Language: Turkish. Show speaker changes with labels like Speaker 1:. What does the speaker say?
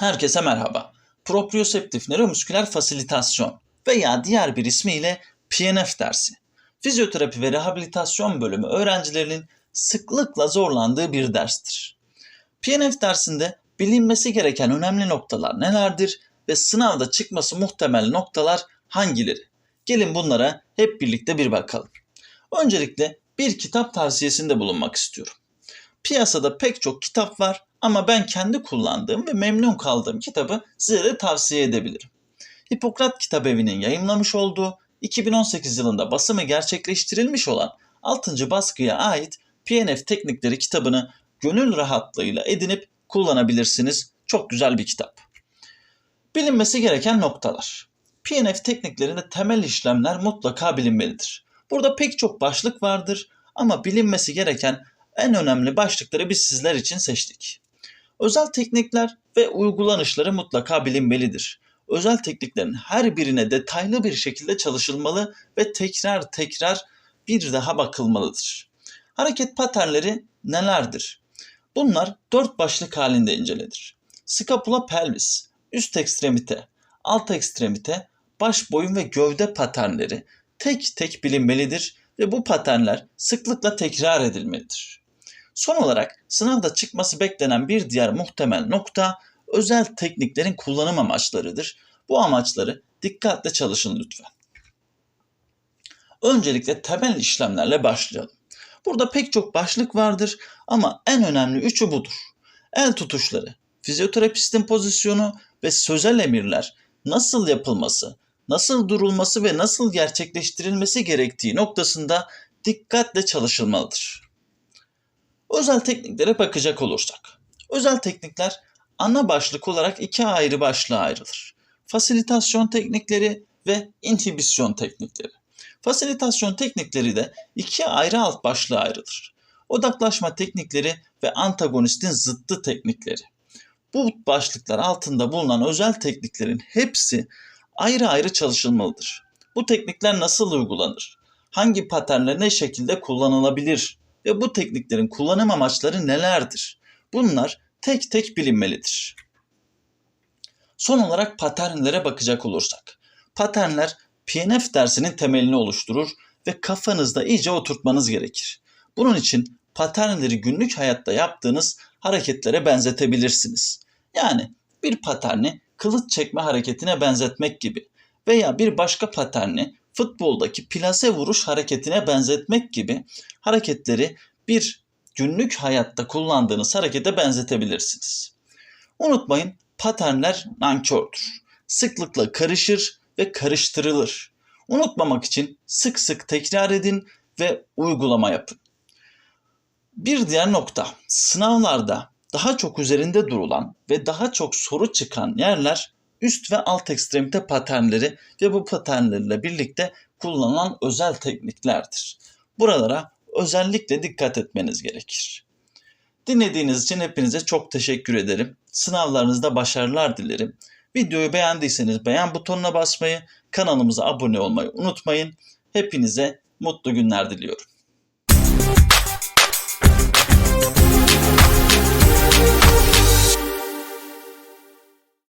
Speaker 1: Herkese merhaba. Proprioseptif nöromüsküler fasilitasyon veya diğer bir ismiyle PNF dersi. Fizyoterapi ve rehabilitasyon bölümü öğrencilerinin sıklıkla zorlandığı bir derstir. PNF dersinde bilinmesi gereken önemli noktalar nelerdir ve sınavda çıkması muhtemel noktalar hangileri? Gelin bunlara hep birlikte bir bakalım. Öncelikle bir kitap tavsiyesinde bulunmak istiyorum. Piyasada pek çok kitap var ama ben kendi kullandığım ve memnun kaldığım kitabı size de tavsiye edebilirim. Hipokrat Kitabevi'nin yayımlamış olduğu 2018 yılında basımı gerçekleştirilmiş olan 6. baskıya ait PNF teknikleri kitabını gönül rahatlığıyla edinip kullanabilirsiniz. Çok güzel bir kitap. Bilinmesi gereken noktalar. PNF tekniklerinde temel işlemler mutlaka bilinmelidir. Burada pek çok başlık vardır ama bilinmesi gereken en önemli başlıkları biz sizler için seçtik. Özel teknikler ve uygulanışları mutlaka bilinmelidir. Özel tekniklerin her birine detaylı bir şekilde çalışılmalı ve tekrar tekrar bir daha bakılmalıdır. Hareket paternleri nelerdir? Bunlar dört başlık halinde incelenir. Scapula pelvis, üst ekstremite, alt ekstremite, baş boyun ve gövde paternleri tek tek bilinmelidir ve bu paternler sıklıkla tekrar edilmelidir. Son olarak sınavda çıkması beklenen bir diğer muhtemel nokta özel tekniklerin kullanım amaçlarıdır. Bu amaçları dikkatle çalışın lütfen. Öncelikle temel işlemlerle başlayalım. Burada pek çok başlık vardır ama en önemli üçü budur. El tutuşları, fizyoterapistin pozisyonu ve sözel emirler nasıl yapılması, nasıl durulması ve nasıl gerçekleştirilmesi gerektiği noktasında dikkatle çalışılmalıdır. Özel tekniklere bakacak olursak. Özel teknikler ana başlık olarak iki ayrı başlığa ayrılır. Fasilitasyon teknikleri ve inhibisyon teknikleri. Fasilitasyon teknikleri de iki ayrı alt başlığa ayrılır. Odaklaşma teknikleri ve antagonistin zıttı teknikleri. Bu başlıklar altında bulunan özel tekniklerin hepsi ayrı ayrı çalışılmalıdır. Bu teknikler nasıl uygulanır? Hangi paternler ne şekilde kullanılabilir? Ve bu tekniklerin kullanım amaçları nelerdir? Bunlar tek tek bilinmelidir. Son olarak paternlere bakacak olursak. Paternler PNF dersinin temelini oluşturur ve kafanızda iyice oturtmanız gerekir. Bunun için paternleri günlük hayatta yaptığınız hareketlere benzetebilirsiniz. Yani bir paterni kılıç çekme hareketine benzetmek gibi veya bir başka paterni futboldaki plase vuruş hareketine benzetmek gibi hareketleri bir günlük hayatta kullandığınız harekete benzetebilirsiniz. Unutmayın paternler nankördür. Sıklıkla karışır ve karıştırılır. Unutmamak için sık sık tekrar edin ve uygulama yapın. Bir diğer nokta, sınavlarda daha çok üzerinde durulan ve daha çok soru çıkan yerler üst ve alt ekstremite paternleri ve bu paternlerle birlikte kullanılan özel tekniklerdir. Buralara özellikle dikkat etmeniz gerekir. Dinlediğiniz için hepinize çok teşekkür ederim. Sınavlarınızda başarılar dilerim. Videoyu beğendiyseniz beğen butonuna basmayı, kanalımıza abone olmayı unutmayın. Hepinize mutlu günler diliyorum.